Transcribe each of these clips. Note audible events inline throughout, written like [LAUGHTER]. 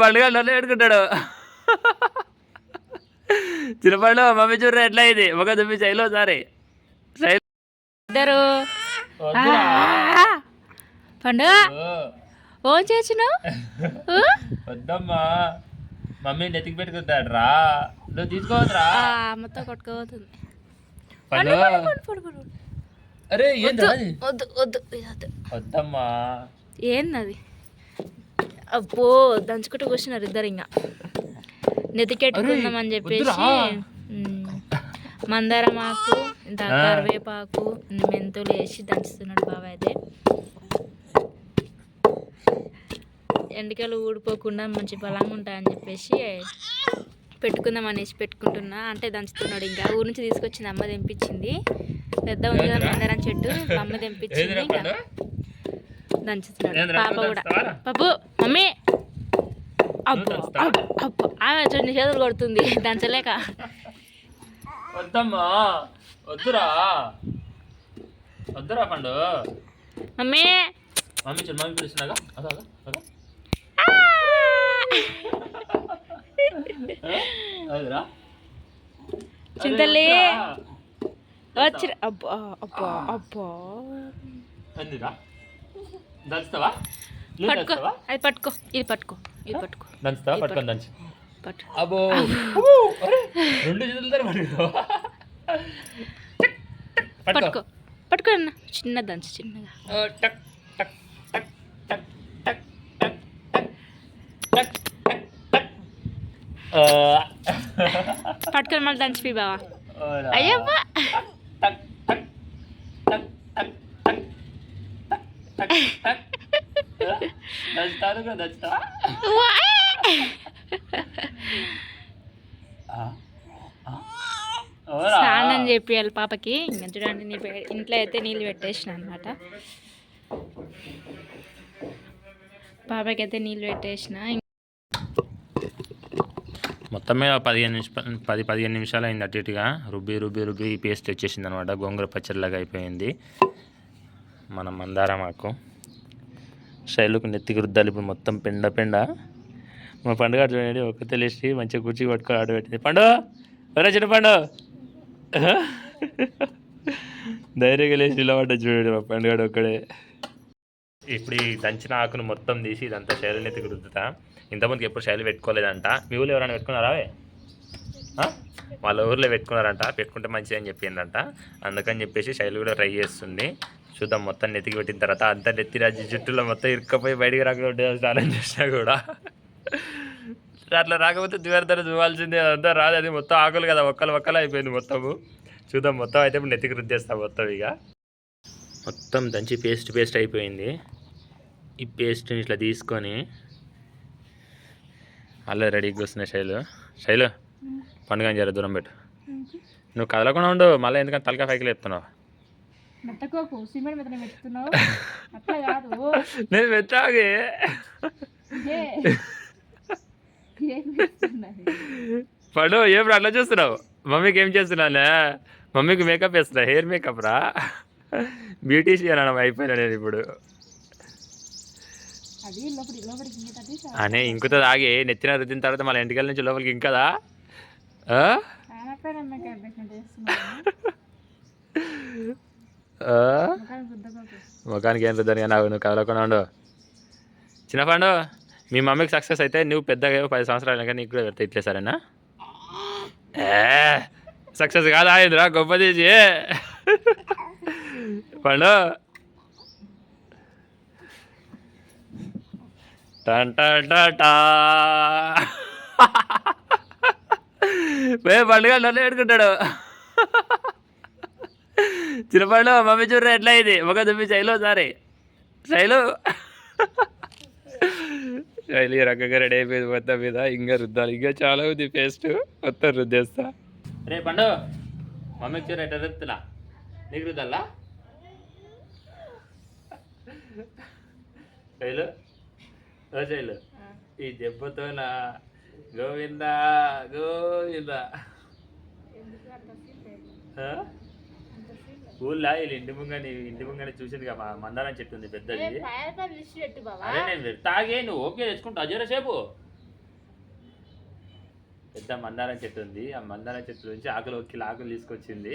పండుగ నన్ను పెట్టుకుంటాడు. చిన్నపండు మమ్మీ చూడరా ఎట్లా ఇది ఒక దుమ్మి శైలో సారీ చైలో ఇద్దరు. పండు. ఓ చేసిన? వద్దమ్మా. మమ్మీని ఎతికి పెట్టుకుంటాడు రా నువ్వు తీసుకోవద్దురా. అమ్మతో కొట్టుకోవద్దు పండు. అరే వద్దు వద్దు వద్దమ్మా. ఏంది అబ్బో దంచుకుంటూ కూర్చున్నారు ఇద్దరు ఇంకా. నెతికెట్టుకుందామని చెప్పేసి వద్దురా. ఉమ్, మందారం ఆకు ఇంత. కరివేపాకు మెంతులు వేసి దంచుతున్నాడు బాబాయ్ అయితే. ఎండికలు ఊడిపోకుండా మంచి బలంగా ఉంటాయని చెప్పేసి పెట్టుకుందాం అనేసి పెట్టుకుంటున్నా. అంటే దంచుతున్నాడు ఇంకా. ఊరి నుంచి తీసుకొచ్చింది అమ్మ తెంపించింది పెద్ద ఉంది కదా? మందారం చెట్టు అమ్మ తెంపించింది దంచుతున్నాడు పాప కూడా. దంచుతావారా? పాపు మమ్మీ. అబ్బో? అబ్బో, ఆమె చూడండి చేతులు కొడుతుంది. దంచలేక. వద్దమ్మా. వద్దురా. వద్దురా పండు. మమ్మీ. మమ్మీ చూడు మమ్మీ పిలుస్తున్నాగా? అదో అదో అదో. అదిరా? చింతల్లి. వచ్చి అబ్బా అబ్బా అబ్బా అందిరా దంచుతావా పట్టుకో అది పట్టుకో ఇది పట్టుకో ఇది పట్టుకో దంచుతావా పట్టుకొని దంచు పట్టు అబ్బో రెండు చేతులు ధర పట్టుకో పట్టుకో పట్టుకో అన్న చిన్న దంచు చిన్నగా టక్ టక్ టక్ టక్ టక్ టక్ టక్. పట్టుకొని మళ్ళీ దంచిపి బావా. అయ్యబ్బా టక్ టక్ టక్ టక్ టక్ ఓరా. స్నానం చేపియాలి పాపకి ఇంకా చూడండి నీ పే- ఇంట్లో అయితే నీళ్ళు పెట్టేసిన అనమాట పాపకి అయితే నీళ్ళు పెట్టేసిన మొత్తం మీద పదిహేను నిమిషాలు పది పదిహేను నిమిషాలు అయింది అటు ఇటుగా. రుబ్బి రుబ్బి రుబ్బి పేస్ట్ వచ్చేసింది అనమాట గోంగూర పచ్చడిలాగా అయిపోయింది. మన మందారం ఆకు శైలుకు నెత్తికి రుద్దాలి ఇప్పుడు మొత్తం పెండ పెండ. మా పండుగ చూడండి ఒక్క తెలిసి మంచిగా కుర్చీ పట్టుకొని ఆడబెట్టింది పండు! ఒరే చిన్న పండు! ధైర్యంగా లేచి నిలబడ్డ చూడండి మా పండుగ ఒక్కడే. ఇప్పుడు ఈ దంచిన ఆకును మొత్తం తీసి ఇదంతా శైలు నెత్తికి రుద్దుతా ఇంతమందికి ఎప్పుడు శైలి పెట్టుకోలేదంట. మీ ఊళ్ళో ఎవరైనా పెట్టుకున్నారా వాళ్ళ ఊర్లో పెట్టుకున్నారంట. పెట్టుకుంటే మంచిది అని చెప్పిందంట. అందుకని చెప్పేసి శైలి కూడా ట్రై చేస్తుంది. చూద్దాం మొత్తం నెత్తికి పెట్టిన తర్వాత అంతా నెత్తి రాజు జుట్టులో మొత్తం ఇరుక్కపోయి బయటికి రాకుండా స్నానం చేసినా కూడా. అట్లా రాకపోతే దివారతర చూడాల్సిందే అదంతా రాదు. అది మొత్తం ఆకులు కదా ఒక్కలు ఒక్కలు అయిపోయింది మొత్తము. చూద్దాం మొత్తం అయితే ఇప్పుడు నెత్తికి రుద్దేస్తాం మొత్తం ఇక. మొత్తం దంచి పేస్ట్ పేస్ట్ అయిపోయింది. ఈ పేస్ట్ని ఇట్లా తీసుకొని అలా రెడీగా వస్తున్నాయి శైలు. శైలు పండుగ జర దూరం పెట్టు. నువ్వు కదలకుండా ఉండు మళ్ళీ ఎందుకంటే తలకా పైకి లేపుతున్నావు. మెత్తకోకు సిమెంట్ మెత్తన పెట్టుతున్నావు. అట్లా కాదు. నేను పెట్టాగే. పండు ఏం అట్లా చూస్తున్నావు? మమ్మీకి ఏం చేస్తున్నానే? మమ్మీకి మేకప్ వేస్తున్నా హెయిర్ మేకప్ రా? బ్యూటీషియన్ అన్న అయిపోయినా నేను ఇప్పుడు. అనే ఇంకుతుంది ఆగి నెత్తిన రుద్దిన తర్వాత మళ్ళీ ఇంటికి నుంచి లోపలికి ఇంకదా? ముఖానికి ఏం రుద్దని కానీ నువ్వు కదలకుండా ఉండు. చిన్న పండు మీ మమ్మీకి సక్సెస్ అయితే నువ్వు పెద్దగా పది సంవత్సరాలు కానీ నీకు కూడా పెడతా ఇట్లే సరేనా? ఏ సక్సెస్ కాదా ఇంద్రా గొప్ప తీసి పండు. టన్ టా. పండుగ నన్ను ఏడుకుంటాడు. చిన్నపండు మమ్మీ చూడరా ఎట్లా అయింది? ఒక దుమ్మి శైలు సారి. శైలు శైలి రకంగా రెడీ అయిపోయింది మొత్తం మీద. ఇంకా రుద్దాలి. ఇంకా చాలా ఉంది పేస్ట్ మొత్తం రుద్దేస్తా. రే పండు మమ్మీకి చూడ ఎట్లా రుద్దులా నీకు రుద్దాలా? శైలు ఓ శైలు ఈ దెబ్బతో నా గోవింద గోవింద? ఊళ్ళో వీళ్ళు ఇంటి ముంగని ఇంటి ముంగని చూసింది మా మందారం చెట్టు ఉంది పెద్దది. అదే నేను. తాగే నువ్వు ఓకే తెచ్చుకుంటా అజర సేపు. పెద్ద మందారం చెట్టు ఉంది. ఆ మందారం చెట్టు నుంచి ఆకులు ఒక కిలో ఆకులు తీసుకొచ్చింది.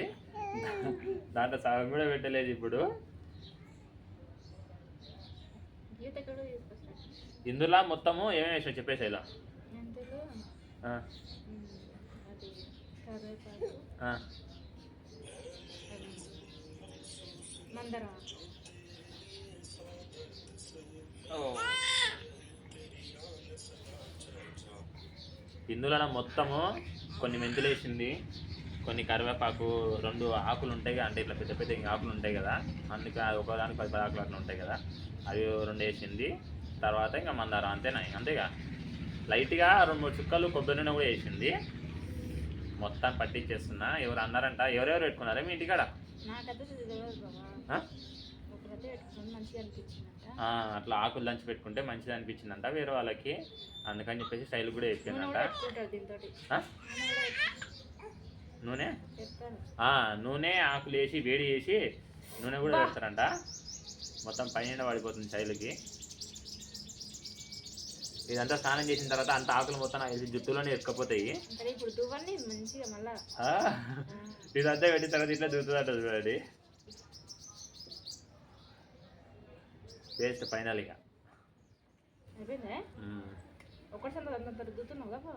దాంట్లో సగం కూడా పెట్టలేదు ఇప్పుడు. ఇందులో మొత్తము ఏమేమి వేసినా చెప్పేసి ఇలా. కరివేపాకు ఆ. అది మందరం ఇందులో మొత్తము కొన్ని మెంతులు వేసింది. కొన్ని కరివేపాకు రెండు ఆకులు ఉంటాయి కదా, అంటే ఇట్లా పెద్ద పెద్ద ఇంకా ఆకులు ఉంటాయి కదా అందుకే అది ఒకదానికి పది పది ఆకులు అట్లా ఉంటాయి కదా అవి రెండు వేసింది. తర్వాత ఇంకా మందారం అంతేనా అంతేగా? లైట్గా రెండు మూడు చుక్కలు కొబ్బరి నూనె కూడా వేసింది. మొత్తం పట్టించేస్తున్నా. ఎవరు అన్నారంట? ఎవరెవరు పెట్టుకున్నారా మీ ఇంటికాడ? అట్లా ఆకులు దంచి పెట్టుకుంటే మంచిది అనిపించిందంట వేరే వాళ్ళకి. అందుకని చెప్పేసి స్టైల్ కూడా ఆ? నూనె నూనె? ఆకులు వేసి వేడి చేసి నూనె కూడా పెడతారంట. మొత్తం పైన పడిపోతుంది శైలికి ఇదంతా స్నానం చేసిన తర్వాత అంత ఆకులు మొత్తం నాకు జుట్టులోనే ఎక్కపోతాయి ఇదంతా పెట్టిన తర్వాత ఇట్లా దిగుతుందట చూడండి. వేస్ట్ ఫైనల్ ఇక. కదా?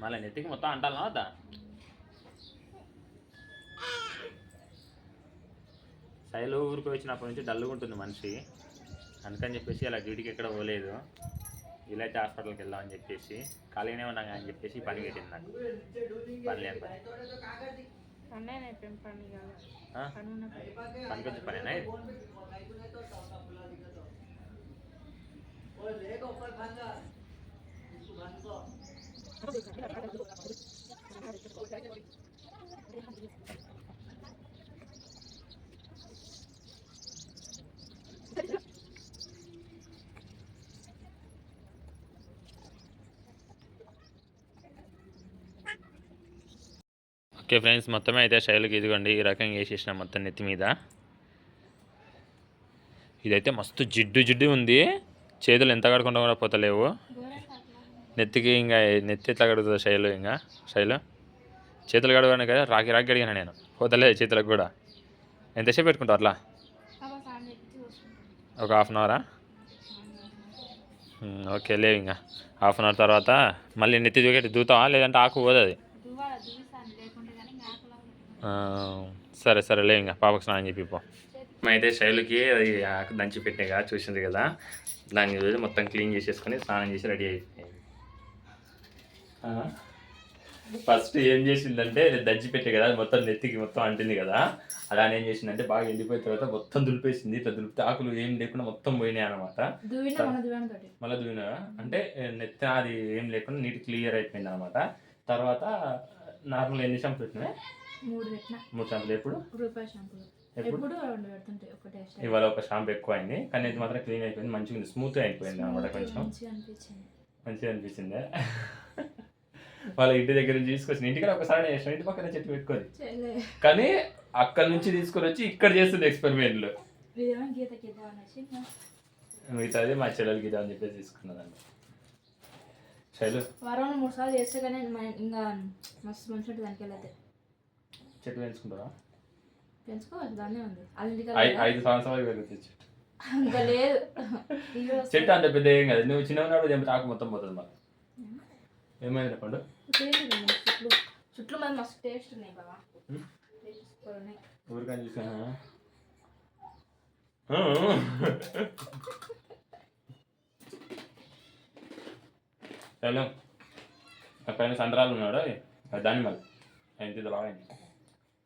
మళ్ళీ నెత్తికి మొత్తం అంటాను వద్దా శైలు ఊరికి వచ్చినప్పటి నుంచి డల్గా ఉంటుంది మనిషి. అందుకని చెప్పేసి అలా డ్యూటీకి ఎక్కడ పోలేదు. ఇలా అయితే హాస్పిటల్కి వెళ్దామని చెప్పేసి ఖాళీనే ఉన్నాం అని చెప్పేసి పని పెట్టింది నాకు. పని లేని పని. పండే అయిపోయింది పని కాదు ఆ? పని ఉన్న పని పనికి వచ్చే పనేనా ఇది ఓకే ఫ్రెండ్స్ మొత్తం అయితే శైలికి ఇదిగోండి ఈ రకంగా వేసేసిన మొత్తం నెత్తి మీద. ఇదైతే మస్తు జిడ్డు జిడ్డు ఉంది. చేతులు ఎంత కడుకుంటా కూడా పోతలేవు. నెత్తికి ఇంకా నెత్తి ఎట్లా కడుగుతుంది శైలు ఇంకా శైలు. చేతులు కడగాను కదా రాకి రాకి అడిగాను నేను. పోతలేదు చేతులకు కూడా. ఎంతసేపు పెట్టుకుంటావు అట్లా? ఒక హాఫ్ అన్ అవరా? ఓకే లేవు ఇంకా. హాఫ్ అన్ అవర్ తర్వాత మళ్ళీ నెత్తి దూకేటి దూతావా లేదంటే ఆకు పోతుంది అది దువ్విస్తాను లేకుంటే కానీ ఇంకా ఆకులా ఆ, సరే సరే లే ఇంకా పాపకు స్నానం చెప్పి. పో అయితే శైలుకి అది ఆకు దంచి పెట్టినగా చూసింది కదా. దాన్ని రోజు మొత్తం క్లీన్ చేసేసుకొని స్నానం చేసి రెడీ అయిపోయింది. ఫస్ట్ ఏం చేసిందంటే దంచి పెట్టే కదా అది మొత్తం నెత్తికి మొత్తం అంటింది కదా. అలా ఏం చేసిందంటే బాగా ఎండిపోయిన తర్వాత మొత్తం దులిపేసింది. ఇట్లా దులిపితే ఆకులు ఏం లేకుండా మొత్తం పోయినాయి అనమాట మళ్ళీ దువ్విన? అంటే నెత్తి అది ఏం లేకుండా నీట్ క్లియర్ అయిపోయింది అనమాట తర్వాత నార్మల్ ఎన్ని షాంపులు పెట్టినాయి మూడు పెట్టిన. మూడు షాంపులు ఎప్పుడు? రూపాయి షాంపూలు ఎప్పుడు? రెండు పెడుతుంటాయి ఒకటే. ఇవాళ ఒక షాంపూ ఎక్కువ అయింది కానీ ఇది మాత్రం క్లీన్ అయిపోయింది మంచిగా ఉంది స్మూత్ అయిపోయింది అనమాట కొంచెం. మంచిగా అనిపించింది. వాళ్ళ ఇంటి దగ్గర నుంచి తీసుకొచ్చిన ఇంటికి ఒకసారి చేసిన ఇంటి పక్కన చెట్టు పెట్టుకొని చేయలే. కానీ అక్కడ నుంచి తీసుకొని వచ్చి ఇక్కడ చేస్తుంది ఎక్స్పెరిమెంట్లు మిగతాది మా చెల్లెలకి ఇదా అని చెప్పేసి తీసుకున్నదండి శైలు? వారంలో మూడు సార్లు చేస్తే కానీ ఇంకా మస్తు మంచి ఉంటుంది దానికి వెళ్ళైతే చెట్టు పెంచుకుంటారా పెంచుకోవచ్చు దాన్నే ఉంది. వాళ్ళ ఇంటికి ఐ- ఐదు సంవత్సరాలు పెరుగుతుంది చెట్టు. ఇంకా లేదు. ఇవి వస్తాయి. చెట్టు అంటే పెద్ద ఏం కాదు. నువ్వు చిన్న ఉన్నప్పుడు తెంపితే ఆకు మొత్తం పోతుంది మాకు ఏమైంది పండు టేస్ట్ ఉంది మంచి చుట్లు. చుట్లు మరి మస్తు టేస్ట్ ఉన్నాయి బాబా హ్మ్? టేస్ట్ సూపర్ ఉన్నాయి. ఊరికని చూసాను హలో. పైన సండ్రాలు ఉన్నాడు. దాని మళ్ళీ. ఎంత ఇది బాగా అయింది తెంపుదాం బా. అది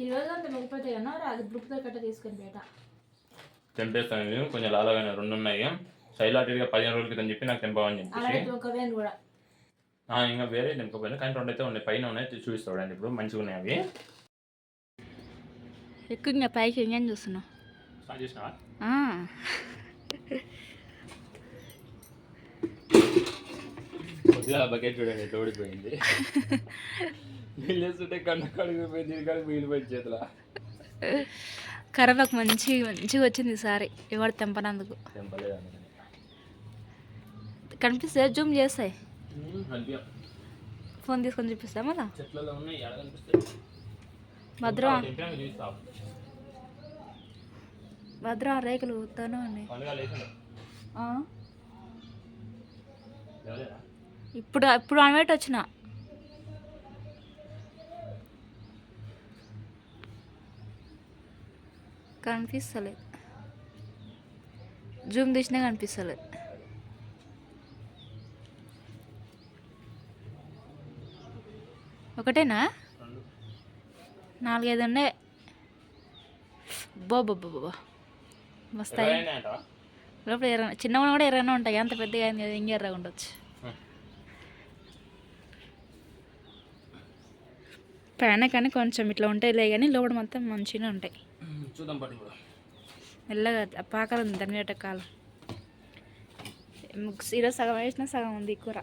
ఈ రోజు అంత మిగిలిపోతే కన్నా అది గ్రూప్తో కట్ట తీసుకొని బయట. తెంపేస్తాను ఇవి కొంచెం లాలగానే రెండు ఉన్నాయి. ఇటుగా పదిహేను రోజుల క్రితం చెప్పి నాకు ఒక వేలు కూడా. ఇంకా వేరే తెంపకపోయినా. కానీ రెండు అయితే ఉన్నాయి. పైన ఉన్నాయి. చూపిస్తాడు అండి ఇప్పుడు. మంచిగా ఉన్నాయి అవి. ఎక్కువ ఇంకా పైకి ఇంకేం చూస్తున్నావు కొద్దిగా బకెట్ చూడండి. తోడిపోయింది [LAUGHS] నీళ్ళు వేస్తుంటే కన్ను కడిగిపోయింది దీని కానీ మిగిలిపోయింది చేతిలో. మంచి మంచిగా వచ్చింది ఈసారి ఎవరు తెంపనందుకు. తెంపలేదు కనిపిస్తే జూమ్ చేస్తాయి. ఫోన్ తీసుకొని చూపిస్తా మళ్ళా? భద్రం. భద్రం రేకులు తను ఇప్పుడు ఇప్పుడు అనబెట్టి వచ్చిన. కనిపిస్తలేదు. జూమ్ తీసినా కనిపిస్తలేదు. ఒకటేనా? నాలుగైదు ఉన్నాయి బో బో బో బో. వస్తాయి. లోపల ఎర్ర చిన్నగా కూడా ఎర్రగానే ఉంటాయి. అంత పెద్దగా అయింది కదా ఇంకా ఎర్రగా ఉండొచ్చు. పైన కానీ కొంచెం ఇట్లా ఉంటాయిలే కానీ లోపల మొత్తం మంచిగా ఉంటాయి. చూద్దాం పట్టి కూడా మెల్లగా పాకలు ఉంది దాని మీద కాలం ఈరోజు సగం వేసినా సగం ఉంది కూర.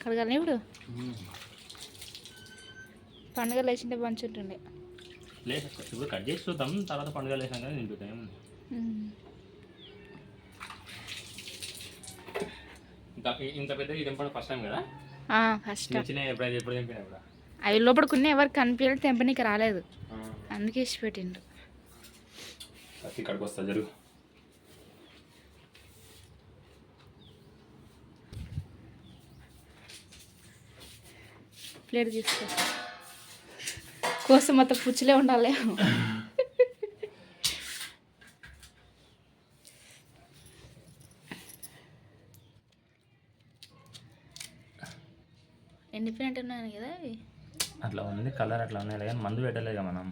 కడగాలి ఇప్పుడు? పండుగ లేచింటే మంచి ఉంటుండే లేదు ఇప్పుడు కట్ చేసి చూద్దాం తర్వాత పండుగ లేసాం కానీ ఏముంది ఉమ్. ఇంకా ఇంత పెద్ద తెంపడం ఫస్ట్ టైం కదా ఫస్ట్ చిన్న చిన్న ఎప్పుడైతే ఎప్పుడు తెంపినా కూడా? అవి ఎవరికి కనిపించలేదు తెంపనీకి రాలేదు. అందుకే ఇచ్చి పెట్టిండు ఇక్కడికి వస్తా జరుగు. ప్లేట్ తీసుకో. కోసం మొత్తం పుచ్చులే ఉండాలి. [LAUGHS] ఎండిపోయినట్టు ఉన్నాను కదా అవి? అట్లా ఉంది కలర్ అట్లా ఉన్నాయి. కానీ మందు పెట్టలేగా మనం.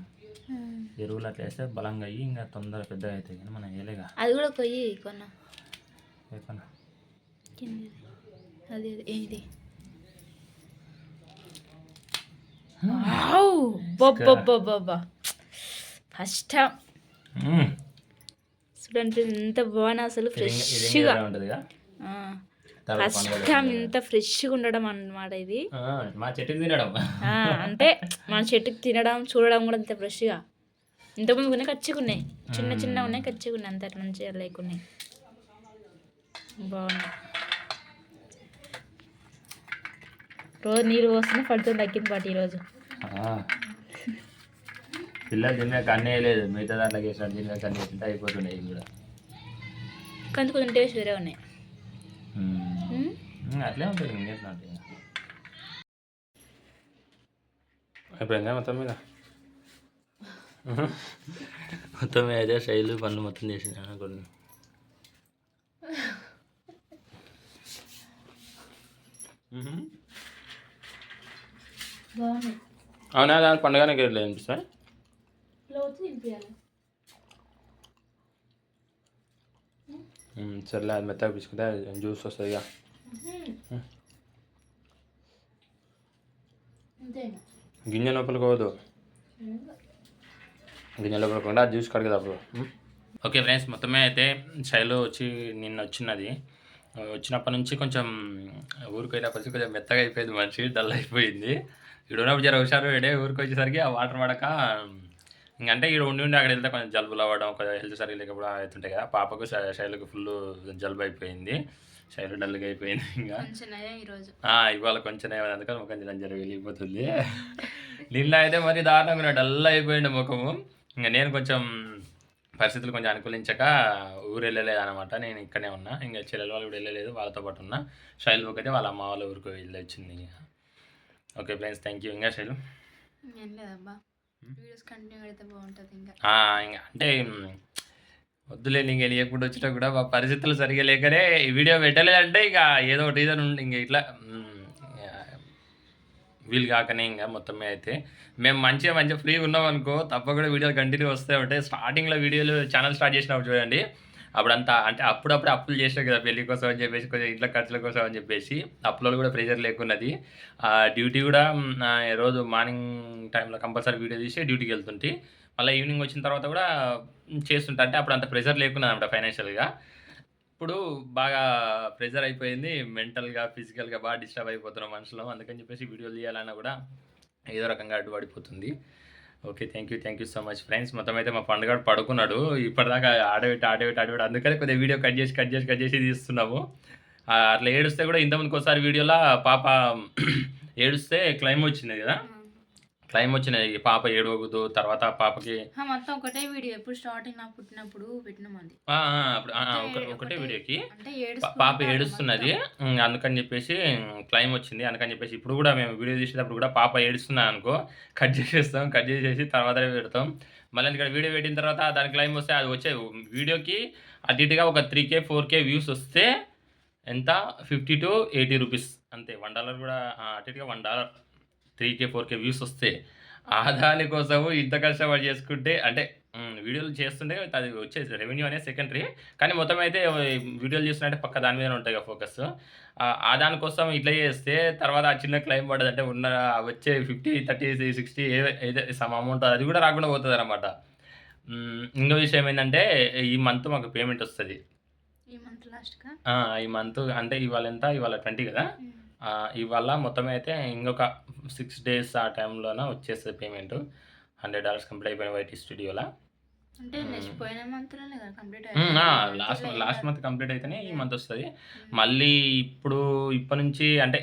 ఎరువులు అట్లా వేస్తే బలంగా అయ్యి ఇంకా తొందరగా పెద్దగా అవుతాయి కానీ మనం వేయలేగా. అది కూడా కొయ్యి కొన్న. కిందిది. అది ఏంటి ఫస్ట్. చూడండి ఎంత బాగున్నా అసలు ఫ్రెష్గా. తర్వాత ఫస్ట్ టైం ఇంత ఫ్రెష్గా ఉండడం అన్నమాట ఇది. మా చెట్టుకి తినడం. అంటే మన చెట్టుకి తినడం చూడడం కూడా అంత ఫ్రెష్గా. ఇంతకుముందు ఉన్నాయి కచ్చిగా ఉన్నాయి. చిన్న చిన్న ఉన్నాయి కచ్చిగా ఉన్నాయి అంత మంచిగా లేకున్నాయి. బాగున్నాయి. రోజు నీరు పోస్తేనే పడుతుంది తగ్గింది పాటి ఈరోజు. పిల్లలు తిన్నాక అన్నీ వేయలేదు మిగతా వేసినట్టు తిన్నాక అన్నీ తింటే అయిపోతున్నాయి కూడా. కొంచెం టేస్ట్ వేరే ఉన్నాయి. అట్లే ఉంటుంది ఇంకేంటంటే అయిపోయిందా మొత్తం మీద? మొత్తం మీద అయితే శైలు పనులు మొత్తం చేసిన కొన్ని. అవునా దాని పండుగనే లేదు అనిపిస్తా ఇలా వచ్చి తినిపించాలి సర్లే అది మెత్తగా పిసుకుంటే జ్యూస్ వస్తుంది ఇక గింజ లోపలికి పోదు. గింజ లోపలికి పోకుండా జ్యూస్ కడగదు అప్పుడు. ఓకే ఫ్రెండ్స్ మొత్తమే అయితే శైలు వచ్చి నిన్న వచ్చినది. వచ్చినప్పటి నుంచి కొంచెం ఊరికి పోయినప్పటి కొంచెం మెత్తగా అయిపోయింది మనిషి డల్ అయిపోయింది. ఇక్కడ ఉన్నప్పుడు జర హుషారు వేడే ఊరికి వచ్చేసరికి ఆ వాటర్ పడక ఇంకంటే ఇక్కడ ఉండి ఉండి అక్కడ వెళ్తే కొంచెం జలుబులు అవ్వడం కొంచెం హెల్త్ సరిగ్గా లేకపోవడం అవుతుంటాయి కదా. పాపకు శైలుకి శైలుకు ఫుల్ జలుబు అయిపోయింది. శైలు డల్గా అయిపోయింది ఇంకా. ఇవాళ కొంచెం ఏమైనా అందుకని ముఖం జర వెళ్ళిపోతుంది నిన్న అయితే మరి దారుణంగా డల్ అయిపోయింది ముఖము. ఇంకా నేను కొంచెం పరిస్థితులు కొంచెం అనుకూలించక ఊరు వెళ్ళలేదు అనమాట నేను ఇక్కడే ఉన్నా. ఇంకా చెల్లెల వాళ్ళు కూడా వెళ్ళలేదు వాళ్ళతో పాటు ఉన్నా. శైలు అయితే వాళ్ళ అమ్మ వాళ్ళ ఊరికి వెళ్ళి వచ్చింది ఓకే ఫ్రెండ్స్ థ్యాంక్ యూ ఇంకా శైలు వీడియోస్ కంటిన్యూ అయితే బాగుంటుంది ఇంకా అంటే వద్దులే నీకు వెళ్ళకుండా వచ్చినా కూడా మా పరిస్థితులు సరిగా లేకనే ఈ వీడియో పెట్టలేదంటే ఇక ఏదో ఒక రీజన్ ఉంది ఇంక ఇట్లా వీలు కాకనే ఇంకా మొత్తం అయితే. మేము మంచిగా మంచిగా ఫ్రీగా ఉన్నాం అనుకో తప్పకుండా వీడియోలు కంటిన్యూ వస్తాయి ఉంటాయి స్టార్టింగ్లో వీడియోలు ఛానల్ స్టార్ట్ చేసినప్పుడు చూడండి. అప్పుడంతా అంటే అప్పుడప్పుడు అప్పులు చేసాం కదా పెళ్ళి కోసం అని చెప్పేసి కొంచెం ఇంట్లో ఖర్చుల కోసం అని చెప్పేసి అప్పులలో కూడా ప్రెషర్ లేకున్నది. ఆ, డ్యూటీ కూడా రోజు మార్నింగ్ టైంలో కంపల్సరీ వీడియో తీసి డ్యూటీకి వెళ్తుంటే. మళ్ళీ ఈవినింగ్ వచ్చిన తర్వాత కూడా చేస్తుంటా. అంటే అప్పుడు అంత ప్రెషర్ లేకున్నాను అనమాట ఫైనాన్షియల్గా. ఇప్పుడు బాగా ప్రెజర్ అయిపోయింది. మెంటల్గా ఫిజికల్గా బాగా డిస్టర్బ్ అయిపోతున్నాం మనుషులు. అందుకని చెప్పేసి వీడియోలు తీయాలన్నా కూడా ఏదో రకంగా అడ్డుపడిపోతుంది okay thank you thank you so much friends. మొత్తం అయితే మా పండుగ పడుకున్నాడు. ఇప్పటిదాకా ఆడబెట్టి ఆడబెట్టి ఆడబెట్టి అందుకనే కొద్దిగా వీడియో కట్ చేసి కట్ చేసి కట్ చేసి తీస్తున్నాము. అట్లా ఏడుస్తే కూడా ఇంతమందికి ఒకసారి వీడియోలో పాప ఏడుస్తే క్లైమ్ వచ్చింది కదా? క్లైమ్ వచ్చినది పాప ఏడవద్దు తర్వాత పాపకి మొత్తం ఒకటే వీడియో. ఎప్పుడు స్టార్టింగ్ నాకు పుట్టినప్పుడు పెట్టినాం అది. ఆ, ఆ, అప్పుడు ఆ, ఆ, ఒక- ఒకటే వీడియోకి. పాప ఏడుస్తున్నది. అందుకని చెప్పేసి క్లైమ్ వచ్చింది. అందుకని చెప్పేసి ఇప్పుడు కూడా మేము వీడియో తీసేటప్పుడు కూడా పాప ఏడుస్తున్నా అనుకో కట్ చేసేస్తాం. కట్ చేసేసి తర్వాత పెడతాం. మళ్ళీ ఇక్కడ వీడియో పెట్టిన తర్వాత దాని క్లైమ్ వస్తే అది వచ్చే వీడియోకి అటు ఇటుగా ఒక three K four K views వస్తే ఎంత? ఫిఫ్టీ టు ఎయిటీ రూపీస్ అంతే. వన్ డాలర్ కూడా అటు ఇటుగా one dollar three K four K views వస్తే ఆ దానికోసము ఇంత కష్టపడి చేసుకుంటే అంటే వీడియోలు చేస్తుంటే అది వచ్చేది రెవెన్యూ అనేది సెకండరీ కానీ మొత్తం అయితే వీడియోలు చేస్తున్నట్టే పక్క దాని మీద ఉంటాయి కదా ఫోకస్ ఆ దానికోసం ఇట్లా చేస్తే తర్వాత ఆ చిన్న క్లైమ్ పడదు అంటే ఉన్న వచ్చే ఫిఫ్టీ థర్టీ సిక్స్టీ ఏదైతే సమ్ అమౌంట్ అది కూడా రాకుండా పోతుంది అనమాట ఇంకో విషయం ఏంటంటే ఈ మంత్ మాకు పేమెంట్ వస్తుంది. ఈ మంత్ అంటే ఇవాళ ఎంత? ఇవాళ ట్వంటీ కదా? ఇవాళ మొత్తం అయితే ఇంకొక సిక్స్ డేస్ ఆ టైంలోన వచ్చేస్తుంది పేమెంట్ హండ్రెడ్ డాలర్స్ కంప్లీట్ అయిపోయిన YT studio last last month complete అయితేనే ఈ మంత్ వస్తుంది. మళ్ళీ ఇప్పుడు ఇప్పటి నుంచి అంటే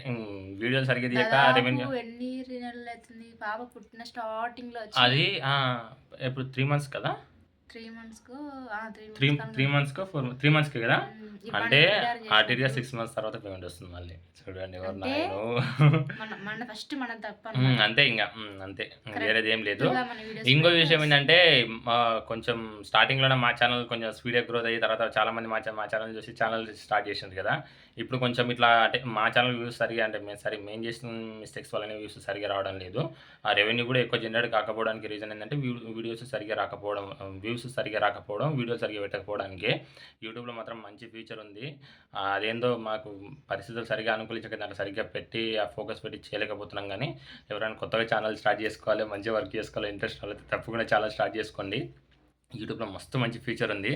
వీడియోలు సరిగ్గా తీయక రెవెన్యూ ఎన్ని నెలలు అవుతుంది? పాప పుట్టిన స్టార్టింగ్లో అది ఇప్పుడు త్రీ మంత్స్ కదా? త్రీ మంత్స్కు త్రీ త్రీ మంత్స్కో ఫోర్ త్రీ మంత్స్కి కదా? అంటే ఆర్టీరియా సిక్స్ మంత్స్ తర్వాత పేమెంట్ వస్తుంది మళ్ళీ. చూడండి ఎవరు. మన ఫస్ట్ మన తప్ప అంతే ఇంకా అంతే. వేరేది ఏం లేదు. ఇంకో విషయం ఏంటంటే కొంచెం స్టార్టింగ్లోనే మా ఛానల్ కొంచెం స్పీడ్గా గ్రోత్ అయ్యి తర్వాత చాలా మంది మా మా ఛానల్ చూసి ఛానల్ స్టార్ట్ చేసింది కదా. ఇప్పుడు కొంచెం ఇట్లా అంటే మా ఛానల్ వ్యూస్ సరిగా అంటే మేము సరే మేము చేసిన మిస్టేక్స్ వల్లనే వ్యూస్ సరిగా రావడం లేదు. ఆ రెవెన్యూ కూడా ఎక్కువ జనరేట్ కాకపోవడానికి రీజన్ ఏంటంటే వీడియోస్ సరిగా రాకపోవడం వ్యూస్ సరిగా రాకపోవడం వీడియోస్ సరిగా పెట్టకపోవడానికి యూట్యూబ్లో మాత్రం మంచి ఫీచర్ ఉంది. అదేందో మాకు పరిస్థితులు సరిగా అనుకూలించక దాన్ని సరిగ్గా పెట్టి ఆ ఫోకస్ పెట్టి చేయలేకపోతున్నాం కానీ ఎవరైనా కొత్తగా ఛానల్ స్టార్ట్ చేసుకోవాలి మంచి వర్క్ చేసుకోవాలి ఇంట్రెస్ట్ వాళ్ళైతే తప్పకుండా ఛానల్ స్టార్ట్ చేసుకోండి. యూట్యూబ్లో మస్తు మంచి ఫీచర్ ఉంది.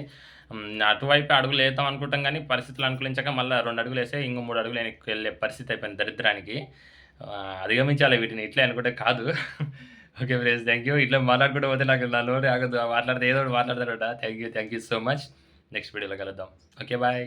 అటువైపు అడుగులు వేద్దాం అనుకుంటాం కానీ పరిస్థితులు అనుకూలించక మళ్ళీ రెండు అడుగులు వేస్తే ఇంకో మూడు అడుగులు వెనక్కి వెళ్ళే పరిస్థితి అయిపోయింది దరిద్రానికి. అధిగమించాలి వీటిని. ఇట్లే అనుకుంటే కాదు. [LAUGHS] Okay friends thank you. ఇట్లా మాట్లాడుకుంటూ పోతే నాకు నా నోరు ఆగదు. మాట్లాడితే ఏదో ఒకటి thank you thank you so much. Next వీడియోలో కలుద్దాం. Okay bye.